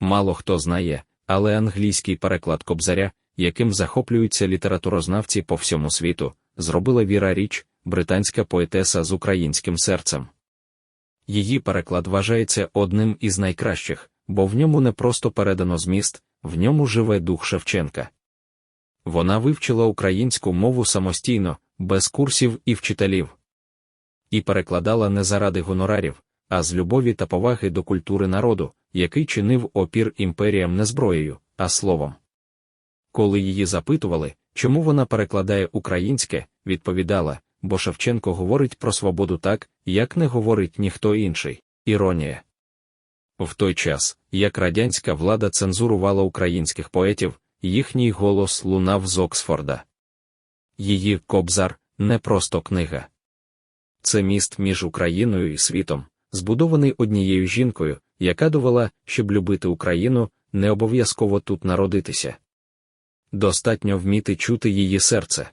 Мало хто знає, але англійський переклад Кобзаря, яким захоплюються літературознавці по всьому світу, зробила Віра Річ, британська поетеса з українським серцем. Її переклад вважається одним із найкращих, бо в ньому не просто передано зміст, в ньому живе дух Шевченка. Вона вивчила українську мову самостійно, без курсів і вчителів. І перекладала не заради гонорарів, а з любові та поваги до культури народу, який чинив опір імперіям не зброєю, а словом. Коли її запитували, чому вона перекладає українське, відповідала, бо Шевченко говорить про свободу так, як не говорить ніхто інший. Іронія. В той час, як радянська влада цензурувала українських поетів, їхній голос лунав з Оксфорда. Її кобзар не просто книга. Це міст між Україною і світом, збудований однією жінкою, яка довела, щоб любити Україну, не обов'язково тут народитися. Достатньо вміти чути її серце.